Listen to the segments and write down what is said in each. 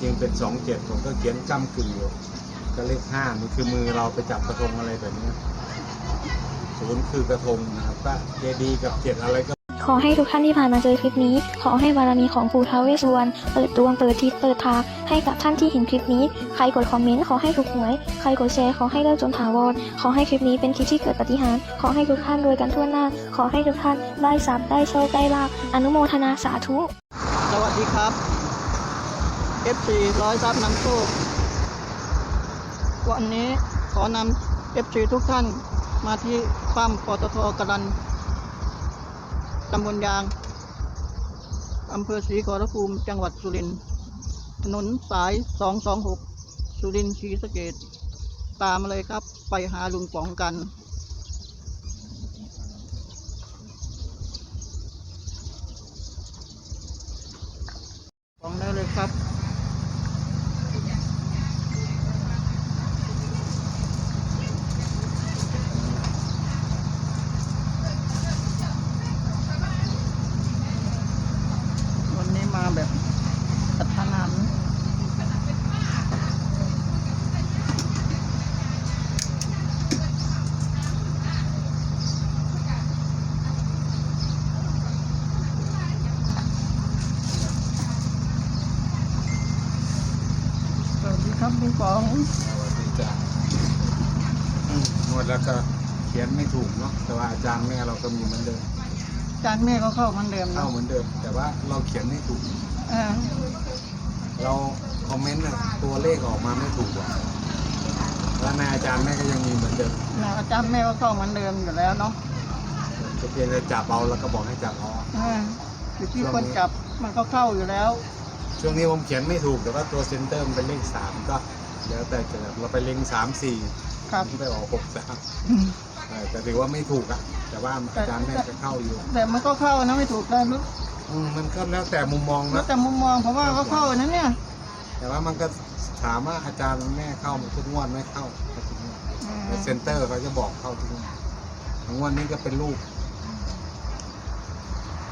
จริงเป็นสองเจ็ดผมก็เขียนจ้ำกึ่งอยู่ก็เลขห้านี่คือมือเราไปจับกระทงอะไรแบบนี้ศูนย์คือกระทงนะครับก็เจดีกับเจ็ดอะไรก็ ขอให้ทุกท่านที่ผ่านมาเจอคลิปนี้ ขอให้บารมีของปู่ท้าวเวสสุวรรณเปิดดวงเปิดทิศเปิดทางให้กับท่านที่เห็นคลิปนี้ ใครกดคอมเมนต์ขอให้ถูกหวย ใครกดแชร์ขอให้เลิกจนถาวร ขอให้คลิปนี้เป็นคลิปที่เกิดปาฏิหารย์ขอให้ทุกท่านรวยกันทั่วหน้า ขอให้ทุกท่านได้ทรัพย์ได้โชคได้ลาภอนุโมทนาสาธุ สวัสดีครับ F4 ร้อยซับนำโชควันนี้ขอนำ F4 ทุกท่านมาที่ปั๊มปตทกรันตำบลยางอำเภอศรีขอรภูมิ จังหวัดสุรินทร์ถนนสาย 226 สุรินทร์ศรีสะเกดตามมาเลยครับ ไปหาลุงป๋องกัน ป๋องได้เลยครับ วันนี้มาแบบกระทันหันสวัสดีครับลุง ป๋องสวัสดีจ้าอืมงวดแล้วก็เขียนไม่ถูกเนาะแต่ว่าอาจารย์แม่เราก็มีเหมือนเดิมจานแม่ก็เข้าเหมือนเดิมเข้าเนาะเหมือนเดิม แต่ว่าเราเขียนไม่ถูก เออเราคอมเมนต์น่ะตัวเลขออกมาไม่ถูกอะแล้วนายอาจารย์แม่ก็ยังมีเหมือนเดิมนะอาจารย์แม่ก็เข้าเหมือนเดิมอยู่แล้วเนาะก็เพียงแต่จับเอาแล้วก็บอกให้จับเอาเอออยู่ที่คนจับมันก็เข้าอยู่แล้ว ช่วงนี้ผมเขียนไม่ถูกแต่ว่าตัวเซนเตอร์มันเป็นเลขสามก็ แล้วแต่จะแบบเราไปเล็งสามสี่ครับ ไปออกหกสามแต่ถือว่าไม่ถูกอะ แต่ว่าอาจารย์แม่ก็เข้าอยู่ แต่มันก็เข้านะไม่ถูกได้มั้ยอืมมันก็แล้วแต่มุมมองแล้วนะแต่มุมมองเพราะว่าก็เข้านะเนี่ย แต่ว่ามันก็ถามว่าอาจารย์แม่เข้ามาทุกงวดไม่เข้าก็ทุกงวดอืมแต่เซนเตอร์เขาจะบอกเข้าทุกงวดงวดนี้ก็เป็นรูป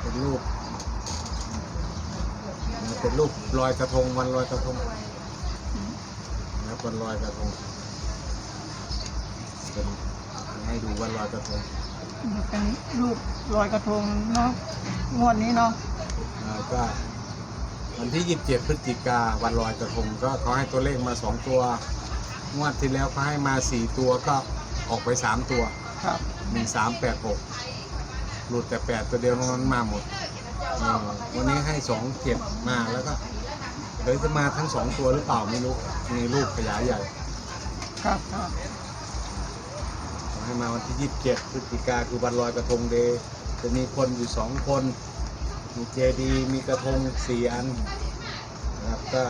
เป็นรูปเป็นรูปลอยกระทงวันลอยกระทงนะครับ วันลอยกระทงเป็นให้ดูวันลอยกระทงเป็นรูปลอยกระทงเนาะงวดนี้เนาะอ่าก็วันที่ 27 พฤศจิกาวันลอยกระทงก็เขาให้ตัวเลขมา 2 ตัว งวดที่แล้วเขาให้มา 4 ตัวก็ออกไป 3 ตัวครับ1 3 8 6 หลุดแต่ 8 ตัวเดียวนอกนั้นมาหมดเออวันนี้ให้ 2 เก็บมาแล้วก็ เดี๋ยวจะมาทั้ง2ตัวหรือเปล่าไม่รู้มีรูปขยายใหญ่ครับครับเขาให้มาวันที่27พฤศจิกาคือวันลอยกระทงเดย์จะมีคนอยู่2คน มีเจดีย์มีกระทงสี่อันนะครับก็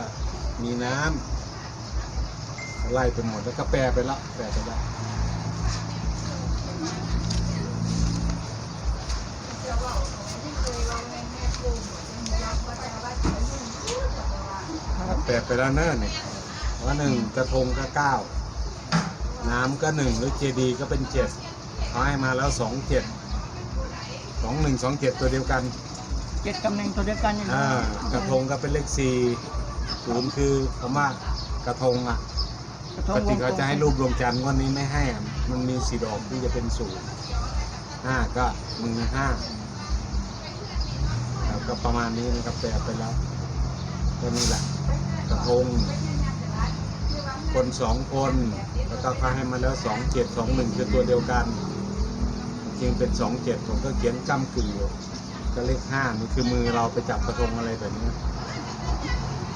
มีน้ำไล่ไปหมดแล้วก็แปรไปแล้วแปรไปแล้ว แปรไปแล้วเนิ่นนี่ว่าหนึ่งกระทงก็เก้าน้ำก็หนึ่งแล้วเจดีย์ก็เป็นเจ็ดเขาให้มาแล้วสองเจ็ดสองหนึ่งสองเจ็ดตัวเดียวกันเจ็ดกับหนึ่งตัวเดียวกันอย่างนี้อ่ากระทงก็เป็นเลขสี่ศูนย์คือคำว่ากระทงอะกระทปงกติเขาจะให้รูปดวงจันทร์วันนี้ไม่ให้อะมันมีสีดอกที่จะเป็นศูนย์ห้าก็มือห้าแล้วก็ประมาณนี้นะครับแปลไปแล้ว ก็นี่แหละกระทง คนสองคน แล้วก็เขาให้มาแล้วสองเจ็ดสองหนึ่งคือตัวเดียวกัน จริงเป็นสองเจ็ดผมก็เขียนจ้ำกึ่งอยู่ก็เลขห้านี่คือมือเราไปจับกระทงอะไรแบบนี้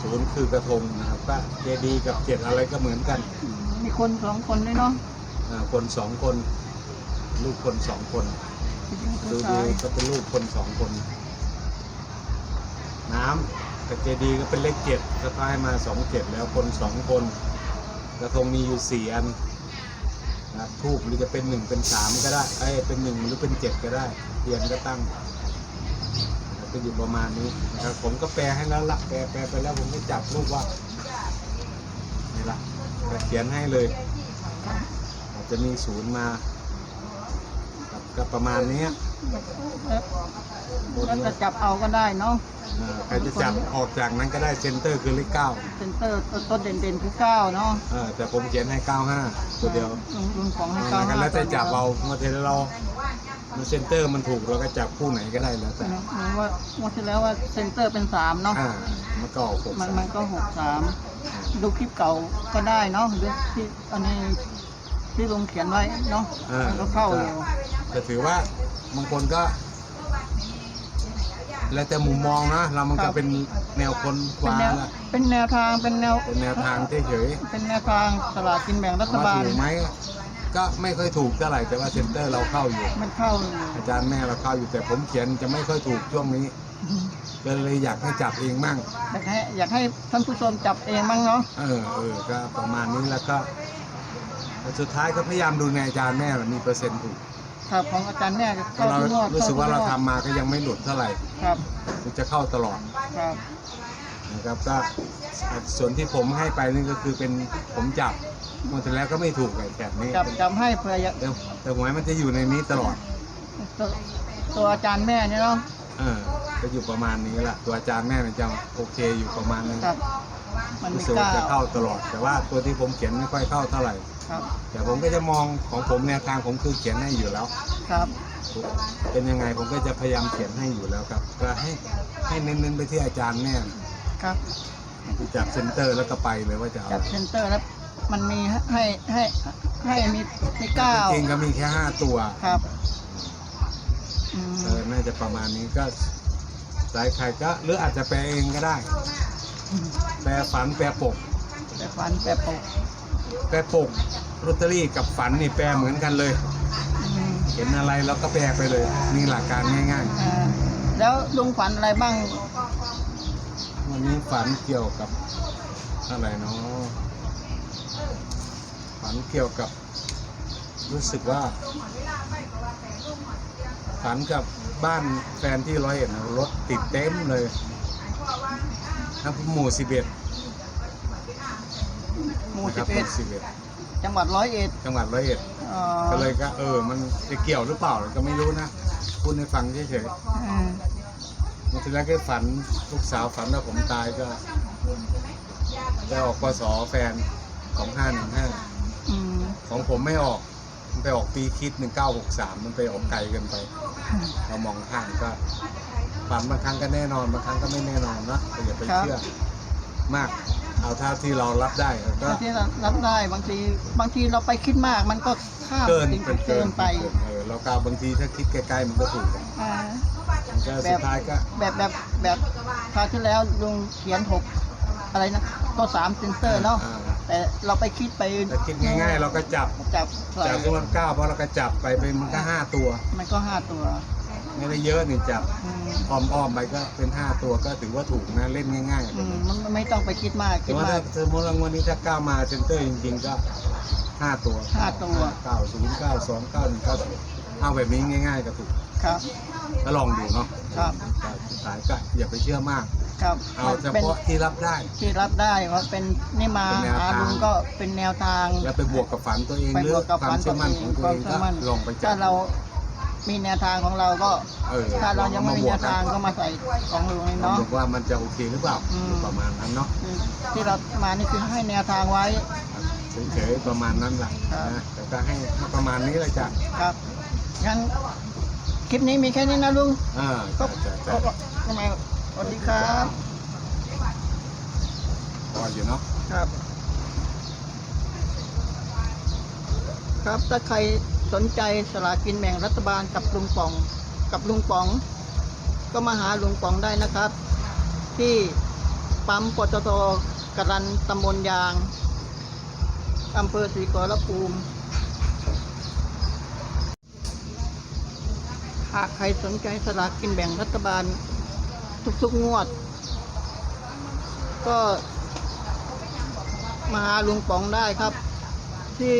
ศูนย์คือกระทงนะครับก็เจดีกับเจ็ดอะไรก็เหมือนกัน มีคนสองคนด้วยเนาะอ่าคนสองคน ลูกคนสองคนผู้หญิงผู้ดูชาดูยก็เป็นลูกคนสองคน น้ำ เจดีก็เป็นเลขเจ็ดก็ให้มาสองเจ็ดแล้วคนสองคนกระทงมีอยู่สี่อันนะทูบหรือจะเป็นหนึ่งเป็นสามก็ได้ไอ้เป็นหนึ่งหรือเป็นเจ็ดก็ได้เทียนก็ตั้งก็อยู่ประมาณนี้นะครับผมก็แปลให้แล้วละแปลแปลไปแล้วผมก็จับรูปว่านี่ละเขียนให้เลย อาจจะมีศูนย์มาครับก็ประมาณนี้ แล้วบนแล้วจะจับเอาก็ได้เนาะอ่าใครจะจับออกจากนั้นก็ได้เซนเตอร์คือเลขเก้าเซนเตอร์ต้นเด่นๆคือเก้าเนาะเออแต่ผมเขียนให้เก้าห้าตัวเดียวลุงลุงของให้อ่าเก้ากันแล้วแต่จับเอาเมื่อเทเรามันเซนเตอร์มันถูกเราก็จับคู่ไหนก็ได้แล้วแต่เหมือนว่างวดที่แล้วว่าเซนเตอร์เป็นสามเนาะ อ่ามันก็ออกหกมันสามมันก็หกสามดูคลิปเก่าก็ได้เนาะหรือที่อันนี้ที่ลุงเขียนไว้เนาะอ่ามันก็เข้าอยู่ แต่ถือว่าบางคนก็ แล้วแต่มุมมองนะ เรามันก็เป็นแนวคนกเป็นว้าแนวละเป็นแนวทางเป็นแนวเป็นแนวทางเฉยเป็นแนวทางสลากกินแบ่งรัๆฐว่าบาลถูกไหมก็ไม่ค่อยถูกเท่าไหร่แต่ว่าเซนเตอร์เราเข้าอยู่ มันเข้าอยู่อาจารย์แม่เราเข้าอยู่แต่ผมเขียนจะไม่ค่อยถูกช่วงนี้ก็เลยอยากให้จับเองมั่ง อยากให้อยากให้ท่านผู้ชมจับเองมั้งเนาะเออเออก็ประมาณนี้แล้วก็ สุดท้ายก็พยายามดูในอาจารย์แม่ว่ามีเปอร์เซ็นต์ถูก ครับของอาจารย์แม่ก็เพราะเราทุงวดรู้สึกว่าเราทุงวดทำมาก็ยังไม่หลุดเท่าไหร่ครับมันจะเข้าตลอดครับนะครับก็ส่วนที่ผมให้ไปนี่ก็คือเป็นผมจับหมดแล้วก็ไม่ถูกไอ้แบบนี้จับจับให้เผื่ออยากแต่แต่หวยมันจะอยู่ในนี้ตลอดตัวตัวอาจารย์แม่เนี่ยเนาะเออก็อยู่ประมาณนี้แหละตัวอาจารย์แม่มันจะโอเคอยู่ประมาณนึงครับ มันมีรู้สึกเก้าว่าจะเข้าตลอด แต่ว่าตัวที่ผมเขียนไม่ค่อยเข้าเท่าไหร่ ครับแต่ผมก็จะมองของผมแนวทางผมคือเขียนให้อยู่แล้ว ครับ เป็นยังไงผมก็จะพยายามเขียนให้อยู่แล้วครับ ก็ให้ให้เน้นๆไปที่อาจารย์แม่ครับที่จับเซนเตอร์แล้วก็ไปเลยว่าจะเอาจับเซนเตอร์แล้วมันมีให้ให้ให้มีมีเก้าจริงๆก็มีแค่ห้าตัวครับอืมเออน่าจะประมาณนี้ก็สายใครก็หรืออาจจะแปลเองก็ได้ แปลฝันแปลปกแต่ฟันแต่ปก แปลปกลอตเตอรี่กับฝันนี่แปลเหมือนกันเลยอืมเห็นอะไรเราก็แปลไปเลยนี่หลักการง่ายอ่าแล้วลุงฝันอะไรบ้างๆ วันนี้ฝันเกี่ยวกับอะไรเนาะฝันเกี่ยวกับ รู้สึกว่า ฝันกับบ้านแฟนที่ร้อยเอ็ดนะรถติดเต็มเลยทั้งหมู่สิบเอ็ด หมู่นะคสิรับบเอ็ดสิบเอ็ดจังหวัดร้อยเอ็ดจังหวัดร้อยเอ็ดอ๋อก็เลยก็เออ มันจะเกี่ยวหรือเปล่าก็ไม่รู้นะพูดให้ฟังเฉยอ่าๆเมื่อทีแรกก็ฝันลูกสาวฝันว่าผมตายก็จะออกปสแฟนของห้าหนึ่งห้าอืมของผมไม่ออก มันไปออกปีคิดหนึ่งเก้าหกสามมันไปออกไกลเกันไป เรามองข้ามก็ฝันบางครั้งก็แน่นอนบางครั้งก็ไม่แน่นอนนะก็อย่าไปเชื่อมาก เอาเท่าที่เรารับได้แล้วก็ บางทีเรารับได้บางทีบางทีเราไปคิดมาก มันก็ข้ามเกินสิ่งเป็นที่เกิเกินนไปเออเรากาบางทีถ้าคิดใกล้ๆมันก็ถูกอะอ่ามันก็สุดท้ายก็แบบแบบแบบคราวที่แล้วลุงเขียนหกอะไรนะตัวสามเซนเตอร์เนาะอ่าแต่เราไปคิดไปแต่คิดง่ายๆ เราก็จับจับใส่จับจำนวนเก้าเพราะเราก็จับไปเป็นมันก็ห้าตัว มันก็ห้าตัวไม่ได้เยอะนี่จับอืมอ้อมๆไปก็เป็นห้าตัวก็ถือว่าถูกนะเล่นง่ายๆอืมมัน ไม่ต้องไปคิดมากแต่คิดว่ามาถ้ากสมมติรางวัลนี้ถ้าเก้ามาเซนเตอร์จริงๆก็ห้าตัวห้าตัวเก้าศูนย์เก้าสองเก้าหนึ่งเก้าเอาแบบนี้ง่าย ๆก็ถูกครับก็ลองดูเนาะครับก็สุดท้ายก็อย่าไปเชื่อมากครับเอาเฉเป็นพาะที่รับได้ที่รับได้ว่าเป็นนี่มาเป็นแนวหาทางลุงก็เป็นแนวทางแล้วไปบวกกับฝันตัวเองไปหรืบอวกกับความฝันเชื่อมั่นของตัวเองความเชื่ก็อมั่นลองไปจัถ้าบเรา มีแนวทางของเราก็เออถ้าเรายังไม่มีแนวทางลก็องมาใส่ของลุงนี่มาบวกเนาะดูว่ามันจะโอเคหรือเปล่าอืมประมาณนั้นเนาะคือที่เรามานี่คือให้แนวทางไว้เฉยๆประมาณนั้นแหละครับนะแต่ก็ให้ประมาณนี้เลยจ้ะครับงั้นคลิปนี้มีแค่นี้นะลุงอ่าก็จ้ะจ้ะก็จ้ะทำไมสวัสดีครับพออยู่เนาะครับ ครับถ้าใคร สนใจสลากกินแบ่งรัฐบาลกับลุงป๋อง กับลุงป๋อง ก็มาหาลุงป๋องได้นะครับ ที่ปั๊มปตทกรันตำบลยางอำเภอศรีขอรภูมิ หากใครสนใจสลากกินแบ่งรัฐบาลทุกๆงวด ก็มาหาลุงป๋องได้ครับ ที่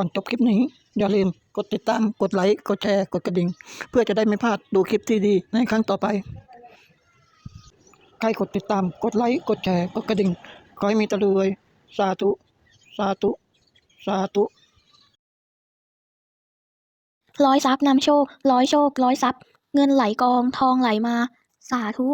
ก่อนจบคลิปนี้ อย่าลืมกดติดตามกดไลค์กดแชร์กดกระดิ่ง เพื่อจะได้ไม่พลาดดูคลิปที่ดีในครั้งต่อไป ใครกดติดตามกดไลค์กดแชร์กดกระดิ่งขอให้มีตะรวยสาธุสาธุสาธุร้อยทรัพย์นำโชคร้อยโชคร้อยทรัพย์ เงินไหลกองทองไหลมา สาธุ